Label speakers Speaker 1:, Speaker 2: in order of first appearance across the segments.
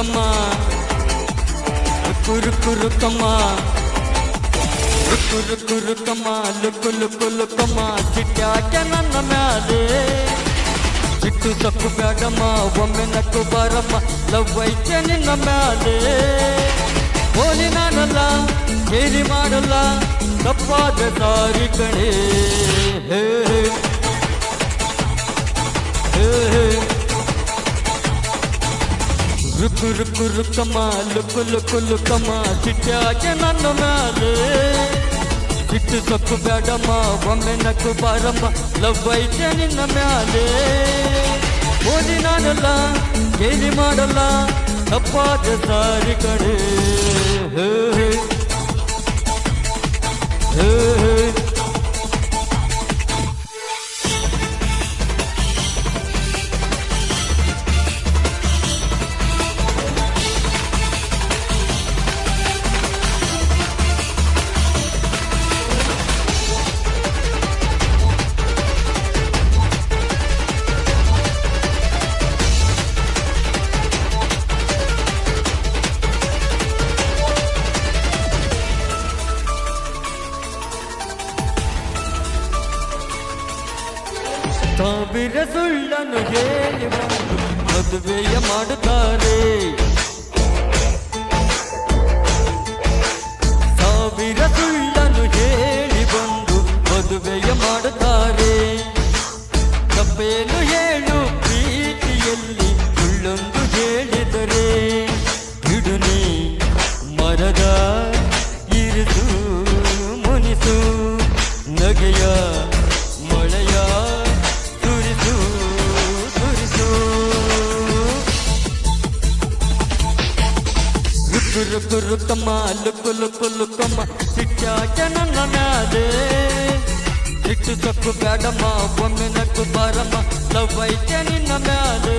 Speaker 1: ರುಕ್ಕು ರುಕ್ಕಮ್ಮ ರುಕ್ಕು ರುಕ್ಕು ರುಕ್ಕಮ್ಮ ರುಕ್ಕು ರುಕ್ಕು ರುಕ್ಕಮ್ಮ ಲುಕ್ಕು ಲುಕ್ಕು ಲುಕ್ಕಮ್ಮ ಸಿಟ್ಟಾಕೆ ನನ್ನ ಮ್ಯಾಲೆ ಸಿಟ್ಟು ತಪ್ಪು ಬೇಡಮ್ಮ ಒಮ್ಮೆ ನಕ್ಕು ಬಾರಮ್ಮ ಲವ್ ಐತೆ ನಿನ್ನ ಮ್ಯಾಲೆ ಹೋಲಿ ನಾನಲ್ಲ ಕೇಳಿ ಮಾಡಲ್ಲ ತಪ್ಪಾದ ಸಾರಿ ಕಣೆ ಹೇ ಹೇ ಹೇ ರುಕ್ಕು ರುಕು ರುಕ್ಕಮ್ಮ ಲುಕು ಲುಕು ಲುಕಮ ಸಿಟ್ಟಾಗೆ ನನ್ನ ಮ್ಯಾಲೆ. ಸಿಟ್ಟು ಸೊಕ್ಕು ಬೇಡಮ್ಮ, ಒಮ್ಮೆ ನಕ್ಕು ಬಾರಮ್ಮ, ಲವ್ ಐತೆ ನಿನ್ನ ಮ್ಯಾಲೆ. ಓದಿ ನಾನಲ್ಲ ಕೇಳಿ ಮಾಡಲ್ಲ ತಪ್ಪಾದ ಸಾರಿ ಕಡೆ. ಹೇ ಹೇ. ಸಾವಿರ ಸುಳ್ಳನ್ನು ಹೇಳಿ ಬಂದು ಮದುವೆಯ ಮಾಡುತ್ತಾರೆ. ಸಾವಿರ ಸುಳ್ಳನ್ನು ಹೇಳಿ ಬಂದು ಮದುವೆಯ ಮಾಡುತ್ತಾರೆ. ತಪ್ಪೇನು ಹೇಳು, ಪ್ರೀತಿಯಲ್ಲಿ ಸುಳ್ಳೊಂದು ಹೇಳಿದರೆ. ಬಿಡುನಿ ಮರದ ಇರಿದು ಮುನಿಸು, ನಗೆಯ ರುಕ್ಕಮ್ಮ ಲುಕ್ಕು ಲುಕ್ಕು ಲುಕ್ಕಮ್ಮ ಸಿಟ್ಟಾಕೆ ನನ್ನ ಮ್ಯಾಲೆ ಸಿಟ್ಟು ಸೊಕ್ಕು ಬೇಡಮ್ಮ ಒಮ್ಮೆ ನಕ್ಕು ಬಾರಮ್ಮ. ಲವ್ ಐತೆ ನಿನ್ನ ಮ್ಯಾಲೆ.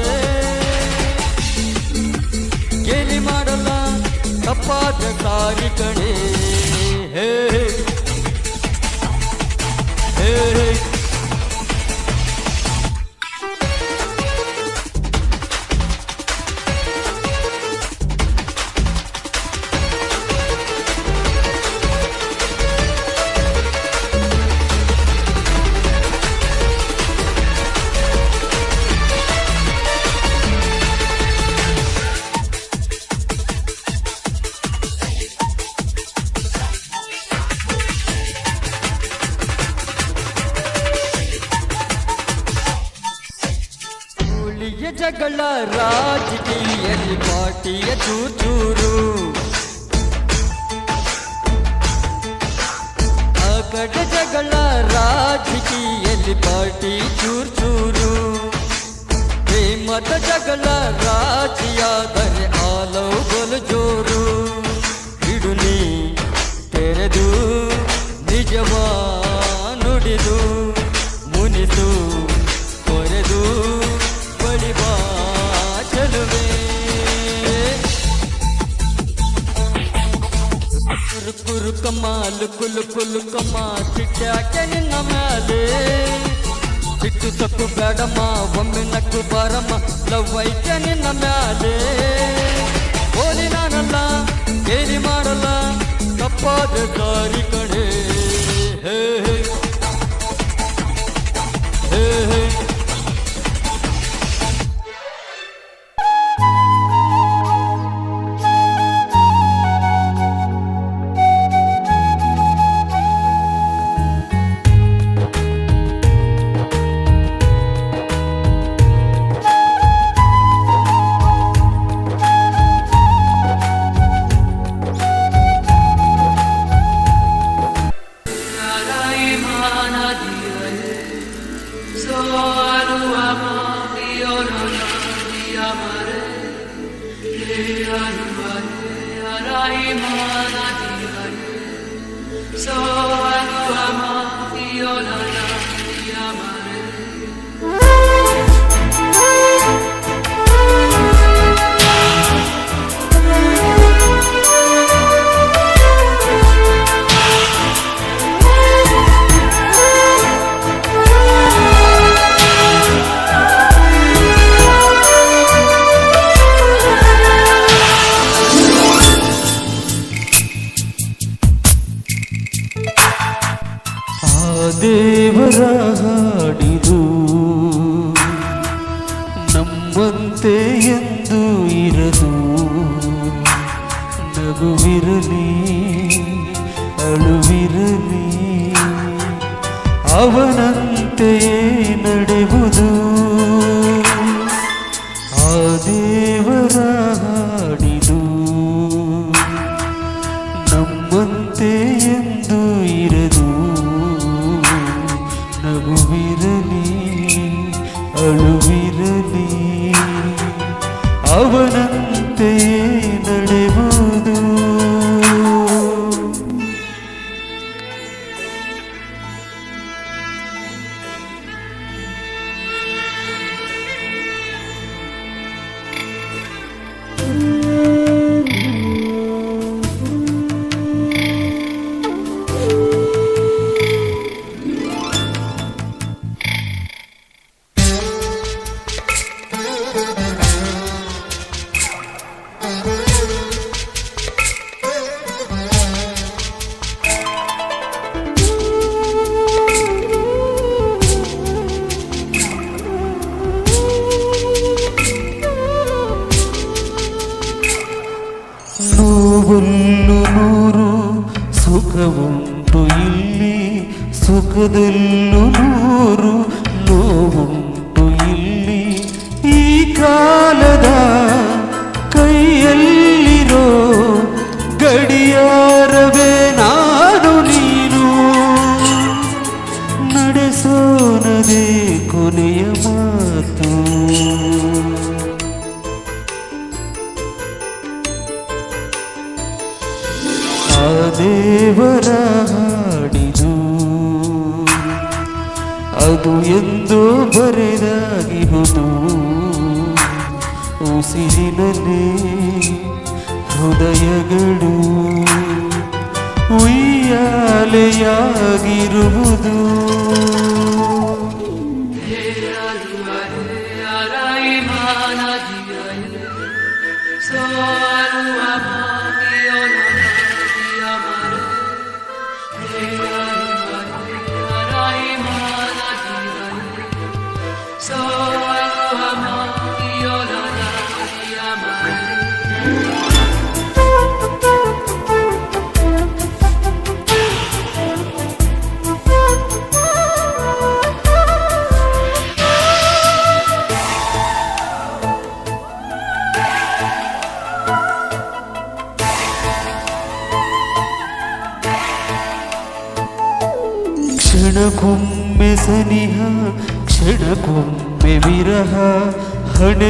Speaker 1: ಕೇಳಿ ಮಾಡಲ್ಲ, ತಪ್ಪಾದ ಸಾರಿ ಕಣೆ. ಹೇ ಹೇ. ಜಗಳ ರಾಜಕೀಯಲ್ಲಿ ಪಾಟಿಯ ಚೂಚೂರು. ಆ ಕಡೆ ಜಗಳ ರಾಜಕೀಯಲ್ಲಿ ಪಾಟಿ ಚೂರ್ಚೂರು. ಪ್ರೇಮದ ಜಗಳ ರಾಜಿಯಾದರೆ ಆಲವು ಬಲು ಜೋರು ಹಿಡುನಿ ತೆರೆದು ನಿಜವಾ ನುಡಿದು ಮುನಿದು ಕೊರೆದು ಚೆಲುವೆ ರುಕ್ಕು ರುಕ್ಕಮ್ಮ ಲುಕ್ಕು ಲುಕ್ಕು ಲುಕ್ಕಮ್ಮ ಸಿಟ್ಟಾಕೆ ನಿನ್ನ ಮ್ಯಾಲೆ ಸಿಟ್ಟು ಸೊಕ್ಕು ಬೇಡಮ್ಮ ಒಮ್ಮೆ ನಕ್ಕು ಬಾರಮ್ಮ ಲವ್ ಐತೆ ನಿನ್ನ ಮ್ಯಾಲೆ ಓದಿ ನಾನಲ್ಲ ಕೇಳಿ ಮಾಡಲ್ಲ ತಪ್ಪಾದ ದಾರಿ
Speaker 2: So
Speaker 3: I am a Fiona, ಅವನಂತೆಯೇ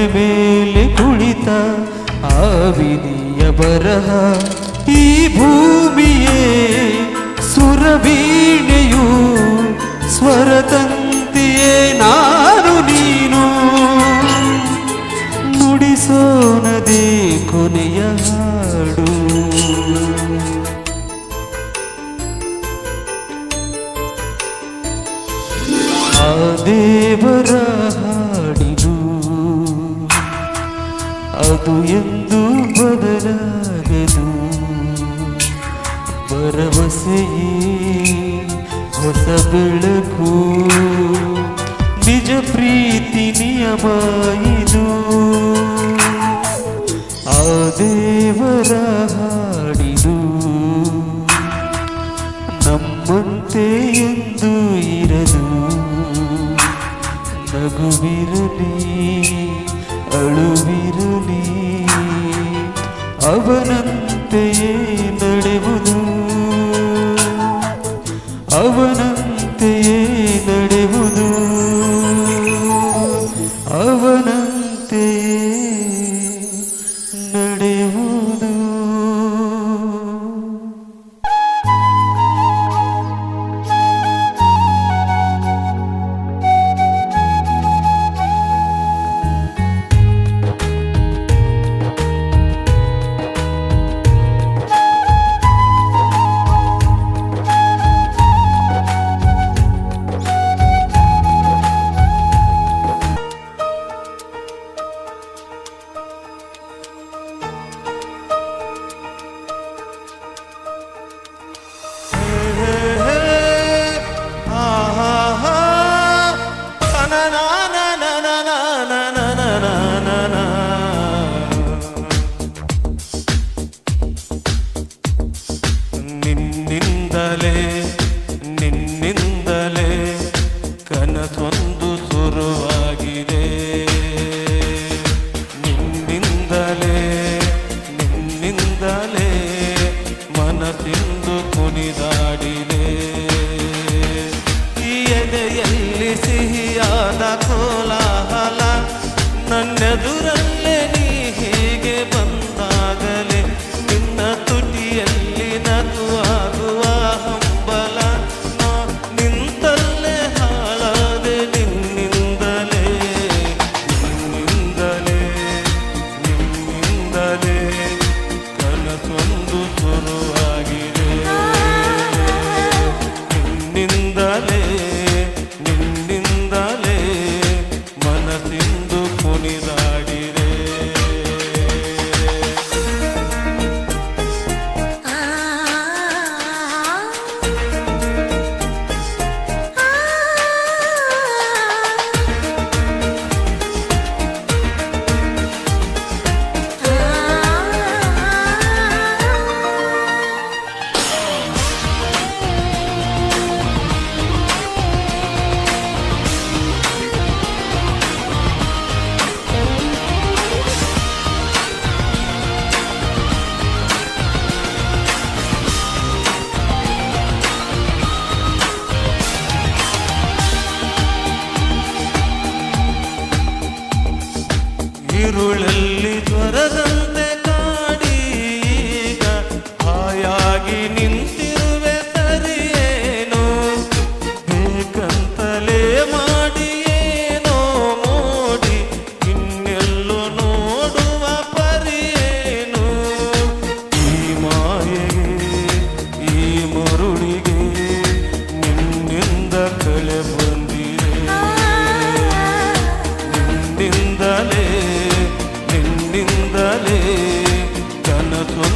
Speaker 3: ಮೇಲೆ ಕುಳಿತ ಆವಿನಿಯ ಬರಹ ಈ ಭೂಮಿಯೇ ಸುರವೀಣೆಯು ಸ್ವರತಂತಿಯೇ ನಾನು ನೀನು. ನುಡಿಸೋನದೇ ಕೊನೆಯ ಭರವಸೆಯೇ ಹೊಸ ಬೆಳಕು. ನಿಜ ಪ್ರೀತಿ ನಿಯಮ ಇದು. ಆ ದೇವರ ಹಾಡಿದು ನಮ್ಮಂತೆ ಎಂದು ಇರದು ನಗುವಿರಲಿ. over now.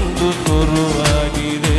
Speaker 3: ಒಂದು ಕುರುವಾಗಿದೆ.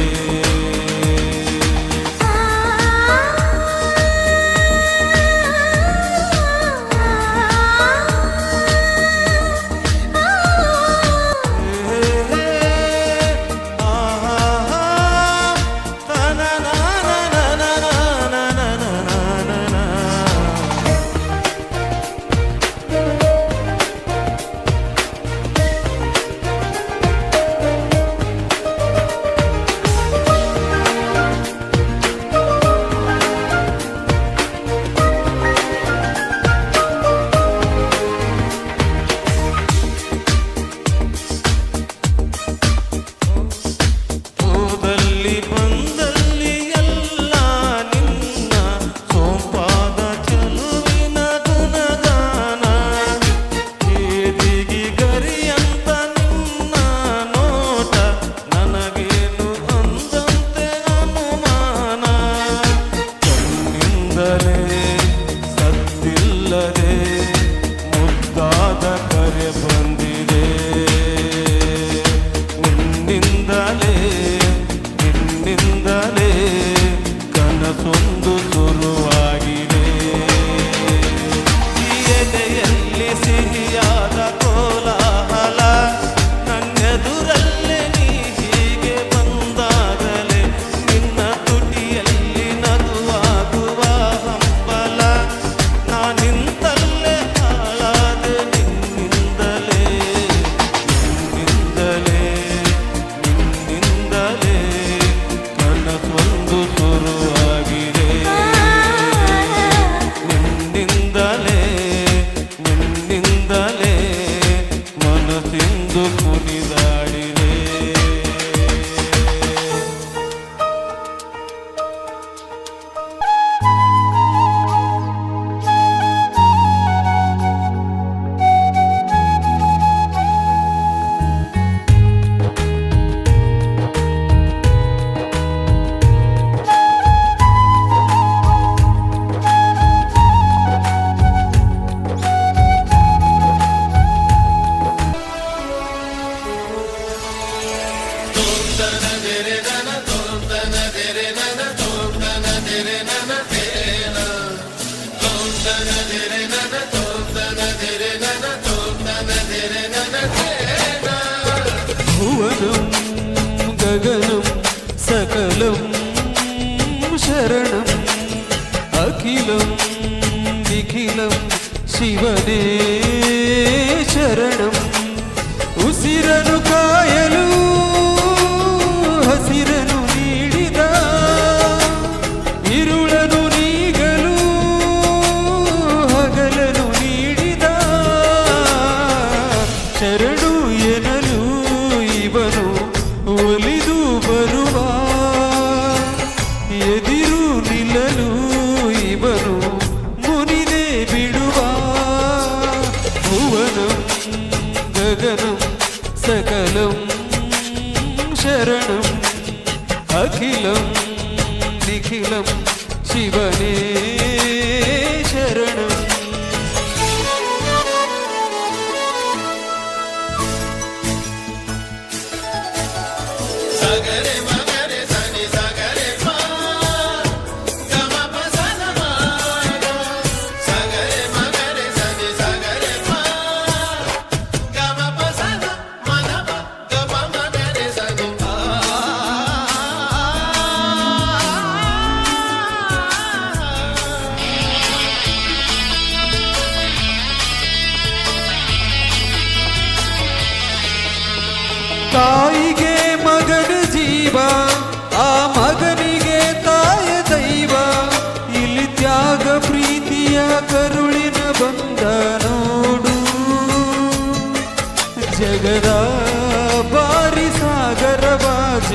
Speaker 3: yenilir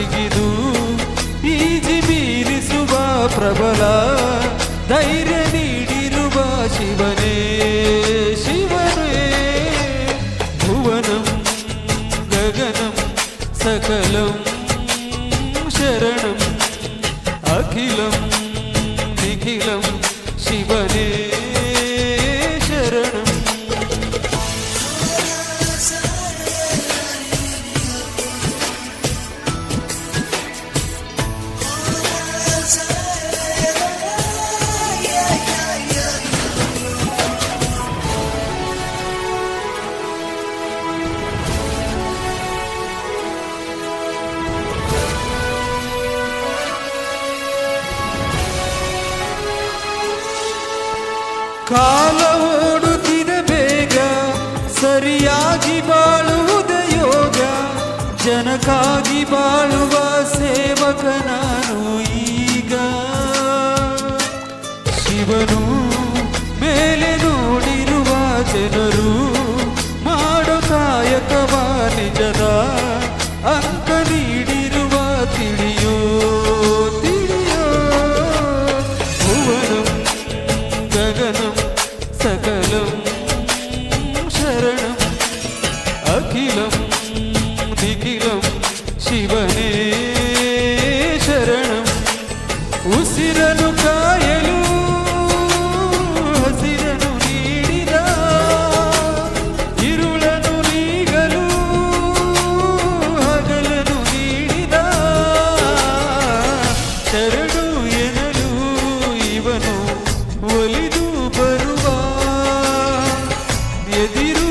Speaker 3: ಸಾಕ್ಷಿಗಿದು ಈಜಿ ಬೀರಿಸುವ ಪ್ರಬಲ ಧೈರ್ಯ ನೀಡಿರುವ ಶಿವನೇ ಶಿವನೇ ಭುವನಂ ಗಗನಂ ಸಕಲಂ ಶರಣಂ ಅಖಿಲಂ ನಿಖಿಲಂ ಶಿವನೇ చేనురు ಎದಿರು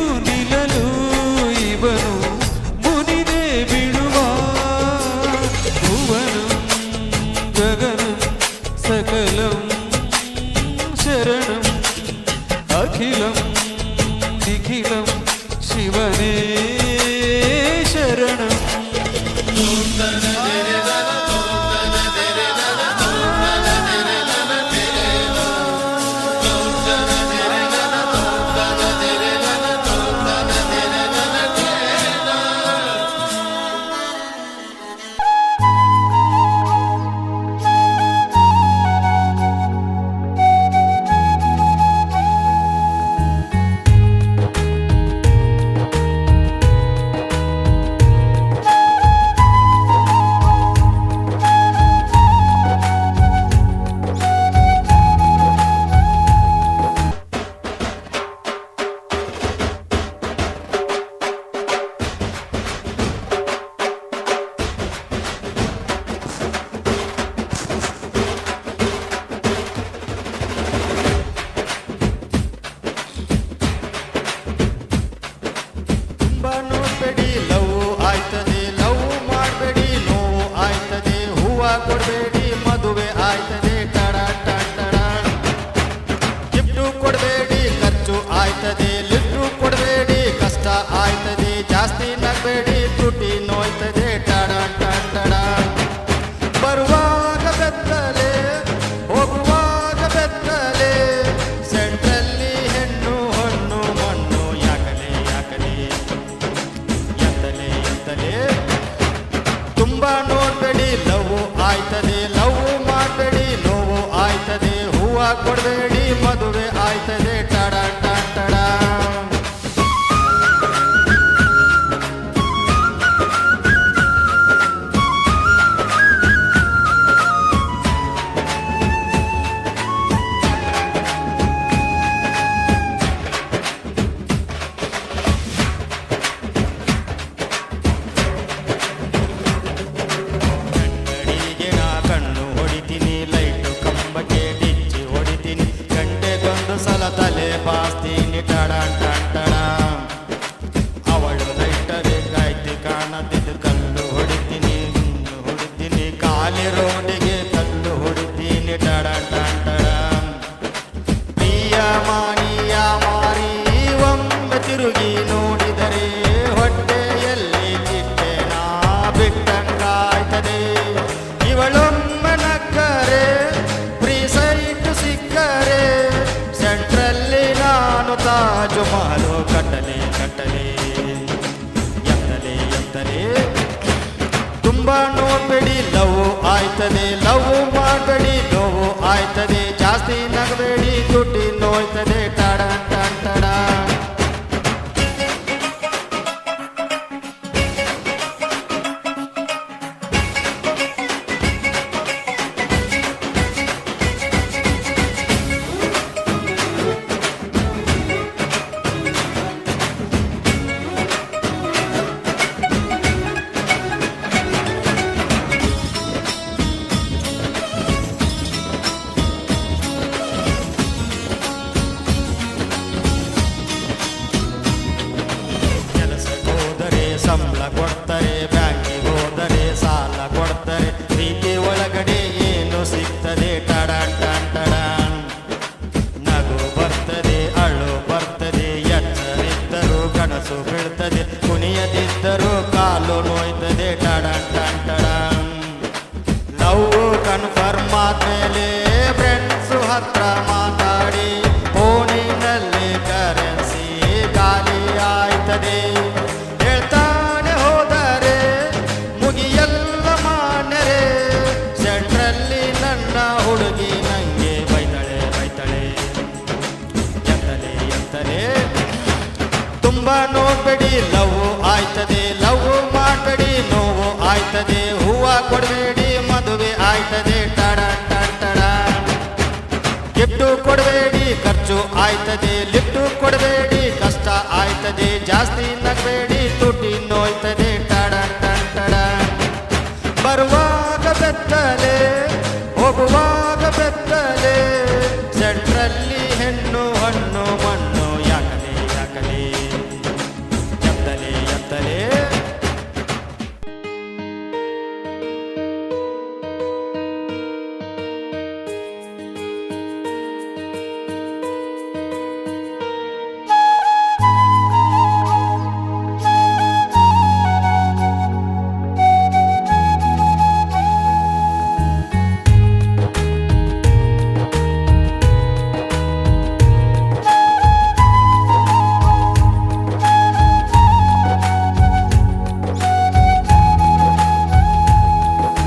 Speaker 4: ಕನಸು ಬೀಳ್ತದೆ. ಕುಣಿಯದಿದ್ದರೂ ಕಾಲು ನೋಯ್ತದೆ. ಟಡನ್ ಟನ್ ಟಡನ್ ಲವ್ ಕನ್ಫರ್ಮ್ ಆದ್ಮೇಲೆ ಫ್ರೆಂಡ್ಸು ಹತ್ರ ಲವ್ ಆಯ್ತದೆ, ಲವ್ ಮಾಡಬೇಡಿ ನೋವು ಆಯ್ತದೆ, ಹೂವ ಕೊಡಬೇಡಿ, ಮದುವೆ ಆಯ್ತದೆ, ಟಡ ಟಡ ಕೆಟ್ಟು ಕೊಡಬೇಡಿ, ಖರ್ಚು ಆಯ್ತದೆ